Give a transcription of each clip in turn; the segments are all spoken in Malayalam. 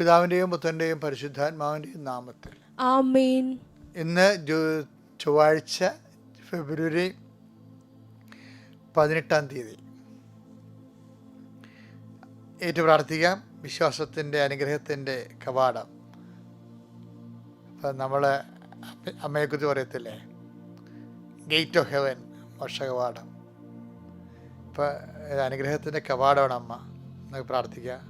പിതാവിന്റെയും പുത്രന്റെയും പരിശുദ്ധാത്മാവിന്റെയും നാമത്തിൽ. ആമേൻ. ഇന്ന് ചൊവ്വാഴ്ച ഫെബ്രുവരി പതിനെട്ടാം തീയതി. ഏറ്റു പ്രാർത്ഥിക്കാം. വിശ്വാസത്തിന്റെ അനുഗ്രഹത്തിന്റെ കവാടം. ഇപ്പം നമ്മൾ അമ്മയെക്കുറിച്ച് പറയത്തില്ലേ? ഗേറ്റ് ഓഫ് ഹെവൻ വർഷകവാടം. കവാടം ഇപ്പം അനുഗ്രഹത്തിന്റെ കവാടമാണ് അമ്മ. നമുക്ക് പ്രാർത്ഥിക്കാം.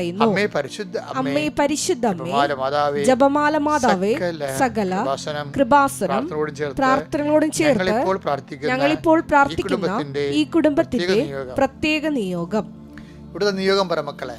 പറയുന്നു. അമ്മേ പരിശുദ്ധ അമ്മേ. അമ്മേ ജപമാല മാതാവേ. സകല കൃപാസനം പ്രാർത്ഥനകളോടും ചേർത്ത് ഞങ്ങളിപ്പോൾ പ്രാർത്ഥിക്കുന്ന ഈ പ്രാർത്ഥിക്കുന്ന കുടുംബത്തിന്റെ. പ്രത്യേക നിയോഗം. ഇവിടുത്തെ നിയോഗം പറ മക്കളെ.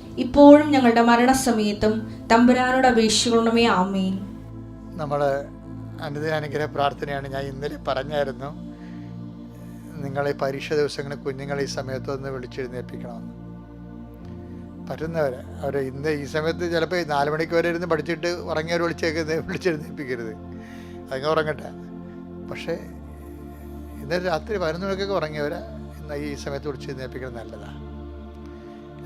ഇപ്പോഴും ഞങ്ങളുടെ മരണസമയത്തും തമ്പുരാനോട് അപേക്ഷിക്കണമേ ആമേൻ. നമ്മൾ അനുദിനാനുഗ്രഹ പ്രാർത്ഥനയാണ് ഞാൻ ഇന്നലെ പറഞ്ഞായിരുന്നു. നിങ്ങളെ പരീക്ഷ ദിവസങ്ങളിൽ കുഞ്ഞുങ്ങളെ ഈ സമയത്ത് ഒന്ന് വിളിച്ചെഴുന്നേൽപ്പിക്കണമെന്ന് പറ്റുന്നവർ അവർ ഇന്ന് ഈ സമയത്ത് ചിലപ്പോൾ നാല് മണിക്ക് വരെ ഇരുന്ന് പഠിച്ചിട്ട് ഉറങ്ങിയവർ വിളിച്ചേക്ക് വിളിച്ചെഴുന്നേൽപ്പിക്കരുത്. അങ്ങ് ഉറങ്ങട്ടെ. പക്ഷേ ഇന്നലെ രാത്രി പതിനൊന്ന് മണിക്കൊക്കെ ഉറങ്ങിയവരെ ഇന്ന് ഈ സമയത്ത് വിളിച്ചെഴുന്നേൽപ്പിക്കുന്നത് നല്ലതാണ്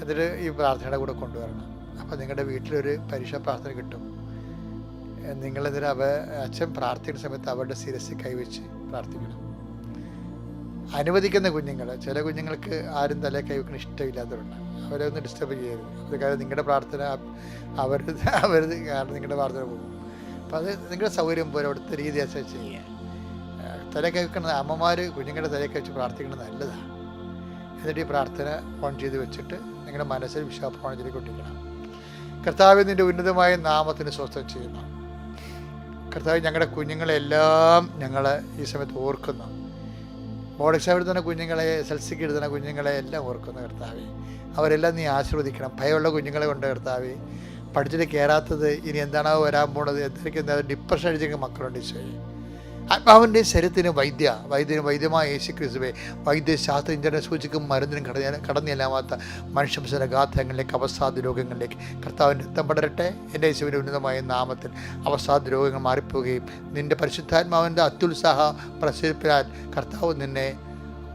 എന്നിട്ട് ഈ പ്രാർത്ഥനയുടെ കൂടെ കൊണ്ടുവരണം. അപ്പോൾ നിങ്ങളുടെ വീട്ടിലൊരു പരീക്ഷാ പ്രാർത്ഥന കിട്ടും. നിങ്ങളെന്തിനും അവ അച്ഛൻ പ്രാർത്ഥിക്കുന്ന സമയത്ത് അവരുടെ ശിരസിൽ കൈവച്ച് പ്രാർത്ഥിക്കണം. അനുവദിക്കുന്ന കുഞ്ഞുങ്ങൾ ചില കുഞ്ഞുങ്ങൾക്ക് ആരും തലേ കൈവെക്കണ ഇഷ്ടമില്ലാത്തവരുണ്ട്. അവരെ ഒന്ന് ഡിസ്റ്റർബ് ചെയ്യരുത്. അത് കാരണം നിങ്ങളുടെ പ്രാർത്ഥന അവരുടെ അവർ കാരണം നിങ്ങളുടെ പ്രാർത്ഥന പോകും. അപ്പോൾ അത് നിങ്ങളുടെ സൗകര്യം പോലെ അവിടുത്തെ രീതി അനുസരിച്ച് ചെയ്യുക. തലേ കൈവെക്കണത് അമ്മമാർ കുഞ്ഞുങ്ങളുടെ തലയൊക്കെ വെച്ച് പ്രാർത്ഥിക്കുന്നത് നല്ലതാണ് എന്നിട്ട് ഈ പ്രാർത്ഥന ഓൺ ചെയ്ത് വെച്ചിട്ട് നിങ്ങളുടെ മനസ്സിൽ വിശ്വാസമാണ് ചെയ്തുകൊണ്ടിരിക്കണം കർത്താവ് നിന്റെ ഉന്നതമായ നാമത്തിന് സ്വസ്ഥം ചെയ്യുന്നു. കർത്താവ് ഞങ്ങളുടെ കുഞ്ഞുങ്ങളെല്ലാം ഞങ്ങൾ ഈ സമയത്ത് ഓർക്കുന്നു. ബോർഡ് എഴുതുന്ന കുഞ്ഞുങ്ങളെ എസ് എൽ സിക്ക് എഴുതുന്ന കുഞ്ഞുങ്ങളെ എല്ലാം ഓർക്കുന്നു കർത്താവെ. അവരെല്ലാം നീ ആശീർവദിക്കണം. ഭയമുള്ള കുഞ്ഞുങ്ങളെ കൊണ്ട് കർത്താവെ. പഠിച്ചിട്ട് കയറാത്തത് ഇനി എന്താണോ വരാൻ പോണത്? എന്തൊക്കെ എന്താ ഡിപ്രഷൻ അടിച്ചെങ്കിൽ മക്കളുണ്ട് ഈശോയെ. ആത്മാവിന്റെ ശരീരത്തിന് വൈദ്യ വൈദ്യന് വൈദ്യമായ യേശു ക്രിസ്തുവെ വൈദ്യശാസ്ത്രജ്ഞരുടെ സൂചിക്കും മരുന്നിനും കടഞ്ഞ കടന്നില്ലാമാത്ത മനുഷ്യംശന ഗാത്രങ്ങളിലേക്ക് അവസാദ രോഗങ്ങളിലേക്ക്. കർത്താവിന്റെ രക്തം പടരട്ടെ എന്റെ യേശുവിന്റെ ഉന്നതമായ നാമത്തിൽ അവസാദ രോഗങ്ങൾ മാറിപ്പോവുകയും നിന്റെ പരിശുദ്ധാത്മാവിന്റെ അത്യുത്സാഹ പ്രസരിപ്പിനാൽ കർത്താവ് നിന്നെ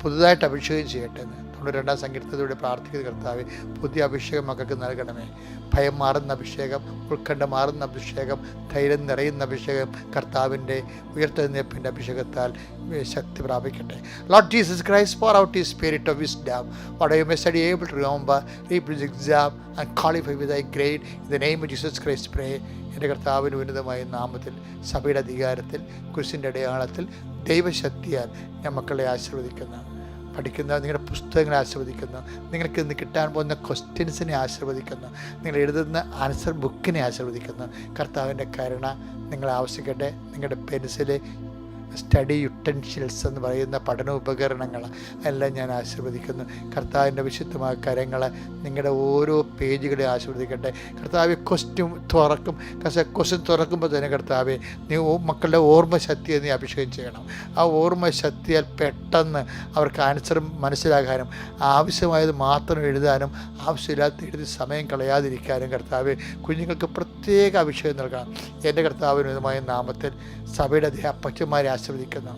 പുതുതായിട്ട് അഭിഷേകം ചെയ്യട്ടെ എന്ന് തൊണ്ണൂറ് രണ്ടാം സങ്കീർത്തനത്തിലൂടെ പ്രാർത്ഥിക്കുന്ന കർത്താവ് പുതിയ അഭിഷേകം മക്കൾക്ക് നൽകണമേ. ഭയം മാറുന്ന അഭിഷേകം ഉത്കണ്ഠ മാറുന്ന അഭിഷേകം ധൈര്യം നിറയുന്ന അഭിഷേകം കർത്താവിന്റെ ഉയർത്തെഴുന്നേൽപ്പിന്റെ അഭിഷേകത്താൽ ശക്തി പ്രാപിക്കട്ടെ. Lord Jesus Christ pour out ഈ spirit of wisdom what you may study able to remember, read exam and qualify with I grade in the of Jesus Christ pray. എന്റെ കർത്താവിന് ഉന്നതമായ നാമത്തിൽ സഭയുടെ അധികാരത്തിൽ കുരിശിന്റെ അടയാളത്തിൽ ദൈവശക്തിയാൽ ഞാൻ മക്കളെ ആശീർവദിക്കുന്നു. പഠിക്കുന്ന നിങ്ങളുടെ പുസ്തകങ്ങളെ ആശീർവദിക്കുന്നു നിങ്ങൾക്ക് ഇന്ന് കിട്ടാൻ പോകുന്ന ക്വസ്റ്റ്യൻസിനെ ആശീർവദിക്കുന്നു നിങ്ങൾ എഴുതുന്ന ആൻസർ ബുക്കിനെ ആശീർവദിക്കുന്നു കർത്താവിന്റെ കരുണ നിങ്ങൾ ആവശ്യിക്കട്ടെ നിങ്ങളുടെ പെൻസിൽ സ്റ്റഡി യുട്ടൻഷ്യൽസ് എന്ന് പറയുന്ന പഠന ഉപകരണങ്ങൾ എല്ലാം ഞാൻ ആശീർവദിക്കുന്നു. കർത്താവിന്റെ വിശുദ്ധമായ കരങ്ങൾ നിങ്ങളുടെ ഓരോ പേജുകളെ ആശീർവദിക്കട്ടെ. കർത്താവ് ക്വസ്റ്റ്യൻ തുറക്കും. ക്വസ്റ്റ്യൻ തുറക്കുമ്പോൾ തന്നെ കർത്താവെ നീ മക്കളുടെ ഓർമ്മ ശക്തിയെ നീ അഭിഷേകം ചെയ്യണം. ആ ഓർമ്മ ശക്തിയാൽ പെട്ടെന്ന് അവർക്ക് ആൻസർ മനസ്സിലാക്കാനും ആവശ്യമായത് മാത്രം എഴുതാനും ആവശ്യമില്ലാത്ത എഴുതി സമയം കളയാതിരിക്കാനും കർത്താവ് കുഞ്ഞുങ്ങൾക്ക് പ്രത്യേക അഭിഷേകം നൽകണം. എന്റെ കർത്താവിനുമായ നാമത്തിൽ സഭയുടെ അതേ ആസ്വദിക്കുന്നു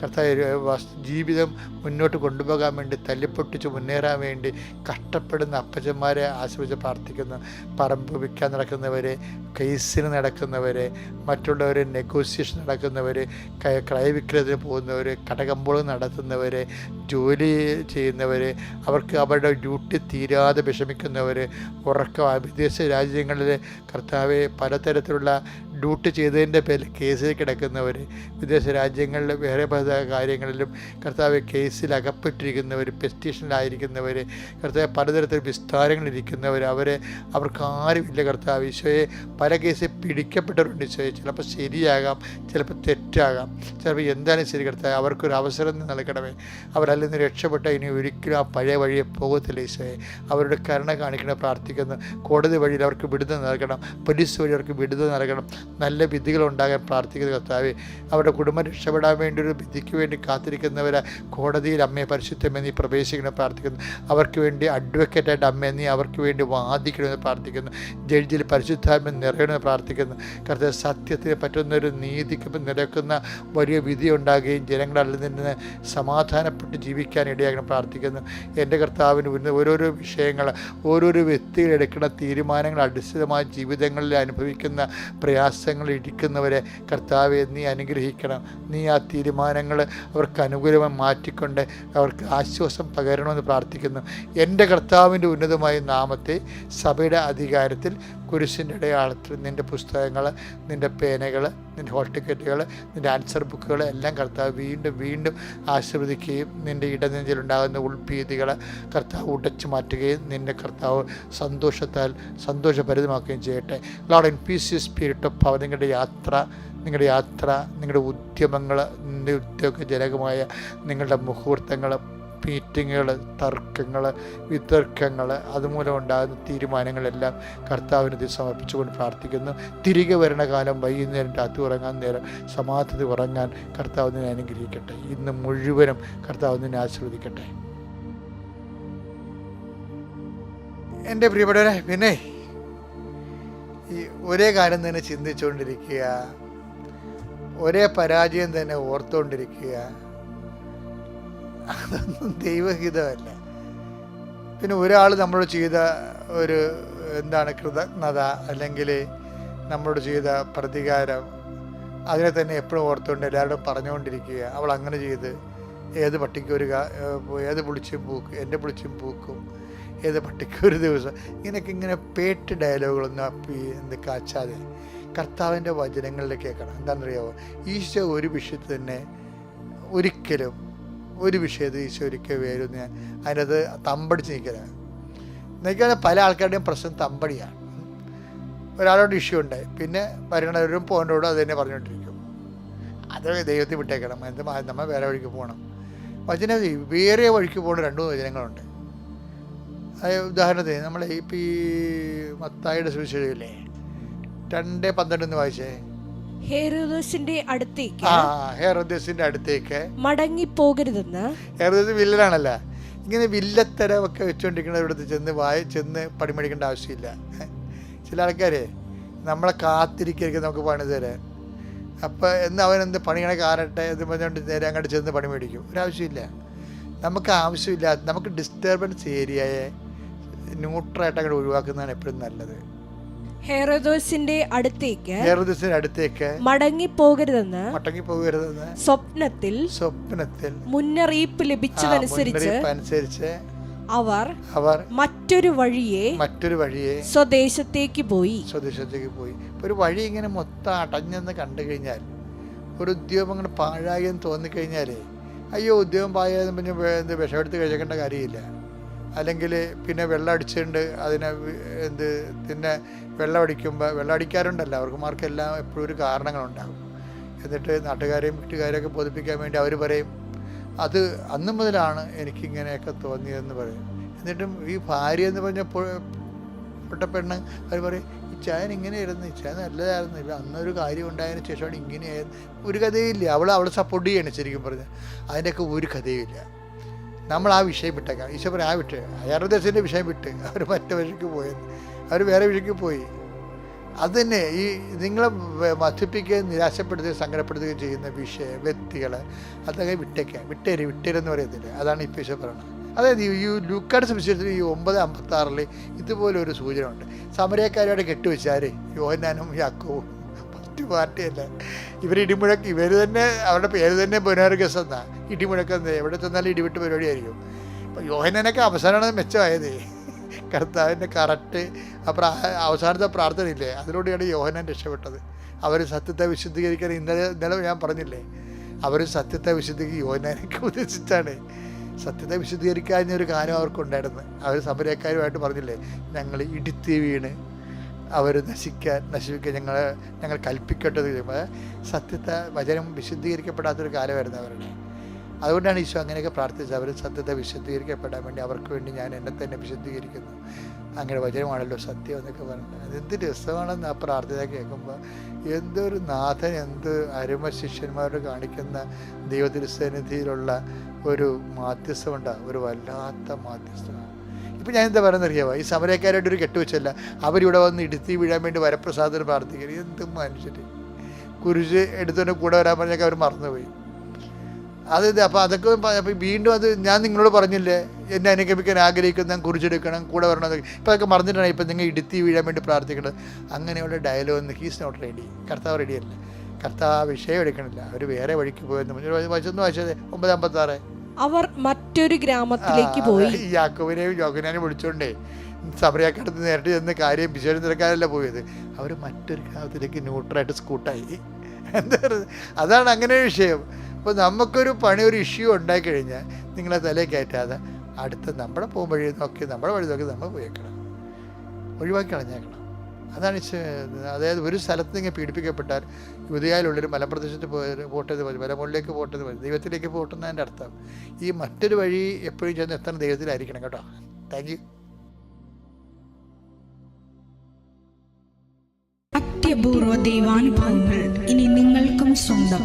കർത്താവ് ജീവിതം മുന്നോട്ട് കൊണ്ടുപോകാൻ വേണ്ടി തല്ലിപ്പൊട്ടിച്ച് മുന്നേറാൻ വേണ്ടി കഷ്ടപ്പെടുന്ന അപ്പച്ചന്മാരെ ആശ്രയിച്ച് പ്രാർത്ഥിക്കുന്നു. പറമ്പ് വിൽക്കാൻ നടക്കുന്നവരെ കേസിന് നടക്കുന്നവർ മറ്റുള്ളവർ നെഗോസിയേഷൻ നടക്കുന്നവർ ക്രയവിക്രയത്തിന് പോകുന്നവർ കടകമ്പോളം നടത്തുന്നവർ ജോലി ചെയ്യുന്നവർ അവർക്ക് അവരുടെ ഡ്യൂട്ടി തീരാതെ വിഷമിക്കുന്നവർ ഉറക്കം വിദേശ രാജ്യങ്ങളിൽ കർത്താവ് പലതരത്തിലുള്ള ഡ്യൂട്ടി ചെയ്തതിന്റെ പേരിൽ കേസിൽ കിടക്കുന്നവർ വിദേശ രാജ്യങ്ങളിൽ വേറെ പല കാര്യങ്ങളിലും കർത്താവ് കേസിൽ അകപ്പെട്ടിരിക്കുന്നവർ പെസ്റ്റീഷനിലായിരിക്കുന്നവർ കർത്താവ് പലതരത്തിൽ വിസ്താരങ്ങളിരിക്കുന്നവർ അവരെ അവർക്ക് ആരുമില്ല കർത്താവ്. ഈശോയെ പല കേസിൽ പിടിക്കപ്പെട്ടവരുണ്ട് ഈശോയെ. ചിലപ്പോൾ ശരിയാകാം ചിലപ്പോൾ തെറ്റാകാം. ചിലപ്പോൾ എന്തായാലും ശരി കർത്താവ്? അവർക്കൊരു അവസരം നൽകണമേ. അവരതിൽ നിന്ന് രക്ഷപ്പെട്ട ഇനി ഒരിക്കലും ആ പഴയ വഴിയെ പോകത്തില്ല ഈശോയെ. അവരുടെ കരുണ കാണിക്കണം പ്രാർത്ഥിക്കുന്നു. കോടതി വഴിയിൽ അവർക്ക് വിടുതൽ നൽകണം. പോലീസ് വഴി അവർക്ക് വിടുതൽ നൽകണം. നല്ല വിധികൾ ഉണ്ടാകാൻ പ്രാർത്ഥിക്കുന്ന കർത്താവെ അവരുടെ കുടുംബം രക്ഷപ്പെടാൻ വേണ്ടി ഒരു വിധിക്ക് വേണ്ടി കാത്തിരിക്കുന്നവരെ കോടതിയിൽ അമ്മയെ പരിശുദ്ധമേ നീ പ്രവേശിക്കണം പ്രാർത്ഥിക്കുന്നു. അവർക്ക് വേണ്ടി അഡ്വക്കേറ്റായിട്ട് അമ്മയെ നീ അവർക്ക് വേണ്ടി വാദിക്കണമെന്ന് പ്രാർത്ഥിക്കുന്നു. ജഡ്ജിൽ പരിശുദ്ധാത്മ നിറയണമെന്ന് പ്രാർത്ഥിക്കുന്നു. കർത്താവ് സത്യത്തിന് പറ്റുന്ന ഒരു നീതിക്ക് നിരക്കുന്ന വലിയ വിധി ഉണ്ടാകുകയും ജനങ്ങളിൽ നിന്ന് സമാധാനപ്പെട്ട് ജീവിക്കാൻ ഇടയാകണം പ്രാർത്ഥിക്കുന്നു. എന്റെ കർത്താവിന് വരുന്ന ഓരോരോ വിഷയങ്ങൾ ഓരോരോ വ്യക്തികൾ എടുക്കുന്ന തീരുമാനങ്ങൾ അടിസ്ഥിതമായ ജീവിതങ്ങളിൽ അനുഭവിക്കുന്ന പ്രയാസങ്ങൾ ഇരിക്കുന്നവരെ കർത്താവെ നീ അനുഗ്രഹിക്കണം. നീ ആ തീരുമാനങ്ങൾ അവർക്ക് അനുകൂലമായി മാറ്റിക്കൊണ്ട് അവർക്ക് ആശ്വാസം പകരണമെന്ന് പ്രാർത്ഥിക്കുന്നു. എന്റെ കർത്താവിന്റെ ഉന്നതമായ നാമത്തെ സഭയുടെ അധികാരത്തിൽ കുരിശിന്റെ അടയാളത്തിൽ നിന്റെ പുസ്തകങ്ങൾ നിന്റെ പേനകൾ നിന്റെ ഹോൾ ടിക്കറ്റുകൾ നിന്റെ ആൻസർ ബുക്കുകൾ എല്ലാം കർത്താവ് വീണ്ടും വീണ്ടും ആശീർവദിക്കുകയും നിന്റെ ഇടനെഞ്ചിലുണ്ടാകുന്ന ഉൾഭീതികൾ കർത്താവ് ഉടച്ചു മാറ്റുകയും നിന്റെ കർത്താവ് സന്തോഷത്താൽ സന്തോഷഭരിതമാക്കുകയും ചെയ്യട്ടെ. Lord in peace spirit of power നിങ്ങളുടെ യാത്ര നിങ്ങളുടെ യാത്ര നിങ്ങളുടെ ഉദ്യമങ്ങൾ നിങ്ങളുടെ ഉദ്യോഗജനകമായ നിങ്ങളുടെ മുഹൂർത്തങ്ങൾ മീറ്റിങ്ങുകൾ തർക്കങ്ങൾ വിതർക്കങ്ങൾ അതുമൂലം ഉണ്ടാകുന്ന തീരുമാനങ്ങളെല്ലാം കർത്താവിന് ഇത് സമർപ്പിച്ചുകൊണ്ട് പ്രാർത്ഥിക്കുന്നു. തിരികെ വരണ കാലം വൈകുന്നേരം രാത്രി ഉറങ്ങാൻ നേരം സമാധി ഉറങ്ങാൻ കർത്താവ് നിന്നെ അനുഗ്രഹിക്കട്ടെ. ഇന്ന് മുഴുവനും കർത്താവ് നിന്നെ ആശീർവദിക്കട്ടെ. എന്റെ പ്രിയപ്പെട്ടവരെ പിന്നെ ഈ ഒരേ കാര്യം തന്നെ ചിന്തിച്ചുകൊണ്ടിരിക്കുക. ഒരേ പരാജയം തന്നെ ഓർത്തുകൊണ്ടിരിക്കുക. അതൊന്നും ദൈവഹിതമല്ല. പിന്നെ ഒരാൾ നമ്മളോട് ചെയ്ത ഒരു എന്താണ് കൃതജ്ഞത അല്ലെങ്കിൽ നമ്മളോട് ചെയ്ത പ്രതികാരം അതിനെ തന്നെ എപ്പോഴും ഓർത്തുകൊണ്ട് എല്ലാവരോടും പറഞ്ഞുകൊണ്ടിരിക്കുക. അവൾ അങ്ങനെ ചെയ്ത് ഏത് പട്ടിക്ക് ഒരു ഏത് പുളിച്ചും പൂക്കും എന്റെ പുളിച്ചും പൂക്കും ഏത് പട്ടിക്ക് ഒരു ദിവസം. ഇങ്ങനെയൊക്കെ ഇങ്ങനെ പേട്ട് ഡയലോഗുകളൊന്നും എന്ത് കാച്ചാതെ. കർത്താവിന്റെ വചനങ്ങളിലേക്ക് കേൾക്കണം. എന്താണെന്നറിയാമോ ഈശോ ഒരു വിഷയത്തിൽ തന്നെ ഒരിക്കലും ഒരു വിഷയത്തിൽ ഈശോ ഒരിക്കൽ വരും ഞാൻ അതിനകത്ത് തമ്പടിച്ച് നിൽക്കലാണ് എന്നുവെച്ചാൽ പല ആൾക്കാരുടെയും പ്രശ്നം തമ്പടിയാണ്. ഒരാളോട് ഇഷ്യൂ ഉണ്ട്. പിന്നെ വരണവരും പോകേണ്ടവരും അത് തന്നെ പറഞ്ഞുകൊണ്ടിരിക്കും. അത് ദൈവത്തിൽ വിട്ടേക്കണം. എന്ത് നമ്മൾ വേറെ വഴിക്ക് പോകണം. വചന വേറെ വഴിക്ക് പോകുന്ന രണ്ട് മൂന്ന് വചനങ്ങളുണ്ട്. ഉദാഹരണത്തിന് നമ്മൾ ഇപ്പം ഈ മത്തായിയുടെ സുവിശേഷമില്ലേ രണ്ട് പന്ത്രണ്ട് എന്ന് വായിച്ചേ? ഹേരോദോസിന്റെ അടുത്തേക്ക് ആ ഹെറോദ്യസിന്റെ അടുത്തേക്ക്. മടങ്ങിപ്പോകരുതെന്ന് ഹെറോദ്യസ് വില്ലനാണല്ല. ഇങ്ങനെ വില്ലത്തരമൊക്കെ വെച്ചുകൊണ്ടിരിക്കുന്നവരുടെ ചെന്ന് വായ ചെന്ന് പടിമടിക്കേണ്ട ആവശ്യമില്ല. ചില ആൾക്കാരെ നമ്മളെ കാത്തിരിക്കും നമുക്ക് പണി തരാൻ. അപ്പോൾ എന്ന് അവൻ എന്ത് പണികളെ കാരട്ടെ എന്ന് പറഞ്ഞുകൊണ്ട് നേരെ അങ്ങോട്ട് ചെന്ന് പണി മേടിക്കും ഒരാവശ്യമില്ല. നമുക്ക് ആവശ്യമില്ല നമുക്ക് ഡിസ്റ്റർബൻസ് ഏരിയയെ ന്യൂട്രലായിട്ട് അങ്ങോട്ട് ഒഴിവാക്കുന്നതാണ് എപ്പോഴും നല്ലത്. ഹേരോദോസിന്റെ അടുത്തേക്ക് ഹെറോദോസിന്റെ അടുത്തേക്ക് മടങ്ങി പോകരുതെന്ന് മടങ്ങി പോകരുതെന്ന് സ്വപ്നത്തിൽ സ്വപ്നത്തിൽ മുന്നറിയിപ്പ് ലഭിച്ചതനുസരിച്ച് അനുസരിച്ച് അവർ അവർ മറ്റൊരു വഴിയെ മറ്റൊരു വഴിയെ സ്വദേശത്തേക്ക് പോയി. സ്വദേശത്തേക്ക് പോയി. ഒരു വഴി ഇങ്ങനെ മൊത്തം അടഞ്ഞെന്ന് കണ്ടു കഴിഞ്ഞാൽ ഒരു ഉദ്യോഗം അങ്ങനെ പാഴായി എന്ന് തോന്നിക്കഴിഞ്ഞാലേ അയ്യോ ഉദ്യോഗം പാഴായെന്ന് പിന്നെ വിഷമെടുത്ത് കഴിക്കേണ്ട കാര്യമില്ല. അല്ലെങ്കിൽ പിന്നെ വെള്ളം അടിച്ചുകൊണ്ട് അതിനെ എന്ത് പിന്നെ വെള്ളം അടിക്കുമ്പോൾ വെള്ളം അടിക്കാറുണ്ടല്ലോ അവർക്കുമാർക്കെല്ലാം എപ്പോഴും ഒരു കാരണങ്ങളുണ്ടാകും. എന്നിട്ട് നാട്ടുകാരെയും വീട്ടുകാരെയൊക്കെ ബോധിപ്പിക്കാൻ വേണ്ടി അവർ പറയും. അത് അന്ന് മുതലാണ് എനിക്കിങ്ങനെയൊക്കെ തോന്നിയതെന്ന് പറയും. എന്നിട്ടും ഈ ഭാര്യ എന്ന് പറഞ്ഞ പെട്ട പെണ്ണ് അവർ പറയും ചായൻ ഇങ്ങനെയായിരുന്നു ചായ നല്ലതായിരുന്നു ഇല്ല അന്നൊരു കാര്യം ഉണ്ടായതിനു ശേഷമാണ് ഇങ്ങനെയായിരുന്നു ഒരു കഥയില്ല അവൾ അവളെ സപ്പോർട്ട് ചെയ്യണം ശരിക്കും പറഞ്ഞാൽ അതിന്റെയൊക്കെ ഒരു കഥയുമില്ല നമ്മൾ ആ വിഷയം വിട്ടേക്കാം. ഈശോ പറയും ആ വിട്ട്. അയാറുദേശത്തിന്റെ വിഷയം വിട്ട്. അവർ മറ്റേ വഴിക്ക് പോയത് അവർ വേറെ വഴിക്ക് പോയി. അത് തന്നെ ഈ നിങ്ങളെ മസിപ്പിക്കുകയും നിരാശപ്പെടുത്തുകയും സങ്കടപ്പെടുത്തുകയും ചെയ്യുന്ന വിഷയ വ്യക്തികൾ അതൊക്കെ വിട്ടേക്കാം. വിട്ടേര് വിട്ടേരെന്ന് പറയത്തില്ല അതാണ് ഇപ്പോൾ ഈശോ പറയുന്നത്. അതായത് ഈ- ലൂക്കാട് സുവിശേഷത്തിൽ ഈ ഒമ്പത് അമ്പത്താറിൽ ഇതുപോലെ ഒരു സൂചന ഉണ്ട് സമരക്കാരോട് കെട്ടുവെച്ചാൽ യോഹനാനും യാക്കോവും മറ്റു പാർട്ടിയല്ല. ഇവർ ഇടിമുഴക്ക്. ഇവർ തന്നെ അവരുടെ പേര് തന്നെ പുനർഗസ് എന്നാ. ഇടിമുഴക്കുന്നത് എവിടെ ചെന്നാലും ഇടിവിട്ട് പരിപാടിയായിരിക്കും. അപ്പോൾ യോഹനനൊക്കെ അവസാനമാണ് മെച്ചമായത്. കർത്താവിന്റെ കറക്റ്റ് ആ പ്രാ അവസാനത്തെ പ്രാർത്ഥനയില്ലേ അതിലൂടെയാണ് യോഹനൻ രക്ഷപ്പെട്ടത്. അവർ സത്യത്തെ വിശുദ്ധീകരിക്കാൻ ഇന്നലെ ഇന്നലെ ഞാൻ പറഞ്ഞില്ലേ? അവർ സത്യത്തെ വിശുദ്ധീകരിക്കും യോഹനനൊക്കെ ഉദ്ദേശിച്ചാണ് സത്യത്തെ വിശുദ്ധീകരിക്കാഞ്ഞ ഒരു കാര്യം അവർക്കുണ്ടായിരുന്നു. അവർ സമരക്കാരുമായിട്ട് പറഞ്ഞില്ലേ? ഞങ്ങൾ ഇടുത്തി വീണ് അവർ നശിക്കാൻ നശിപ്പിക്കാൻ ഞങ്ങൾ ഞങ്ങൾ കൽപ്പിക്കട്ടത് ചെയ്യുമ്പോൾ സത്യത്തെ വചനം വിശുദ്ധീകരിക്കപ്പെടാത്തൊരു കാലമായിരുന്നു അവരുടെ. അതുകൊണ്ടാണ് ഈശോ അങ്ങനെയൊക്കെ പ്രാർത്ഥിച്ചത്. അവർ സത്യത്തെ വിശുദ്ധീകരിക്കപ്പെടാൻ വേണ്ടി അവർക്ക് വേണ്ടി ഞാൻ എന്നെ തന്നെ വിശുദ്ധീകരിക്കുന്നു. അങ്ങനെ വചനമാണല്ലോ സത്യം എന്നൊക്കെ പറഞ്ഞിട്ട്. അതെന്ത് രസമാണെന്ന് ആ പ്രാർത്ഥന കേൾക്കുമ്പോൾ എന്തൊരു നാഥൻ എന്ത് അരുമ ശിഷ്യന്മാരോട് കാണിക്കുന്ന ദൈവതിരുസന്നിധിയിലുള്ള ഒരു മാധ്യസ്ഥമുണ്ടാകും ഒരു വല്ലാത്ത മാധ്യസ്ഥമാണ് ഇപ്പം ഞാൻ എന്താ പറയുന്നത് അറിയാമോ ഈ സമരക്കാരായിട്ട് ഒരു കെട്ടുവെച്ചല്ല. അവരിവിടെ വന്ന് ഇടുത്തി വീഴാൻ വേണ്ടി വരപ്രസാദത്തിന് പ്രാർത്ഥിക്കരുത് എന്തും മനുഷ്യർ കുരിശ് എടുത്തുകൊണ്ട് കൂടെ വരാൻ പറഞ്ഞൊക്കെ അവർ മറന്നുപോയി. അത് അപ്പോൾ അതൊക്കെ അപ്പോൾ വീണ്ടും അത് ഞാൻ നിങ്ങളോട് പറഞ്ഞില്ലേ എന്നെ അനുഗമിക്കാൻ ആഗ്രഹിക്കുന്ന കുറിച്ചെടുക്കണം കൂടെ വരണം ഇപ്പോൾ അതൊക്കെ മറന്നിട്ടാണ് ഇപ്പം നിങ്ങൾ ഇടുത്തി വീഴാൻ വേണ്ടി പ്രാർത്ഥിക്കണം അങ്ങനെയുള്ള ഡയലോഗ് ഹീസ് നോട്ട് റെഡി കർത്താവ് റെഡിയല്ല കർത്താവ് ആ വിഷയം എടുക്കണില്ല. അവർ വേറെ വഴിക്ക് പോയെന്ന് വശന്ന് വായിച്ചത് ഒമ്പത് അമ്പത്താറ്. അവർ മറ്റൊരു ഗ്രാമത്തിലേക്ക് പോയി. ഈ യാക്കോബിനെയും യോഹനാനെയും വിളിച്ചോണ്ടേ സമരക്കാരത്ത് നേരിട്ട് ചെന്ന് കാര്യം വിശേഷം തിരക്കാരല്ല പോയത്. അവർ മറ്റൊരു ഗ്രാമത്തിലേക്ക് ന്യൂട്രായിട്ട് സ്കൂട്ടായി എന്താ അതാണ് അങ്ങനെ വിഷയം. അപ്പോൾ നമുക്കൊരു പണി ഒരു ഇഷ്യൂ ഉണ്ടായി കഴിഞ്ഞാൽ നിങ്ങളെ തലയിൽ കയറ്റാതെ അടുത്ത നമ്മുടെ പോകും വഴി നോക്കി നമ്മുടെ വഴി നോക്കി നമ്മൾ പോയേക്കണം ഒഴിവാക്കി കളഞ്ഞേക്കണം. അതാണ് അതായത് ഒരു സ്ഥലത്ത് നിങ്ങൾ പീഡിപ്പിക്കപ്പെട്ടാൽ യുവതിയാലുള്ളൊരു മലപ്രദേശത്ത് പോട്ടത് മതി മലമുകളിലേക്ക് പോട്ടത് മതി ദൈവത്തിലേക്ക് പോട്ടുന്നതിന്റെ അർത്ഥം ഈ മറ്റൊരു വഴി എപ്പോഴും ചെന്ന് എത്തണം ദൈവത്തിലായിരിക്കണം കേട്ടോ. താങ്ക് യു അത്യപൂർവ ദൈവാനുഭവങ്ങൾ ഇനി നിങ്ങൾക്കും സ്വന്തം.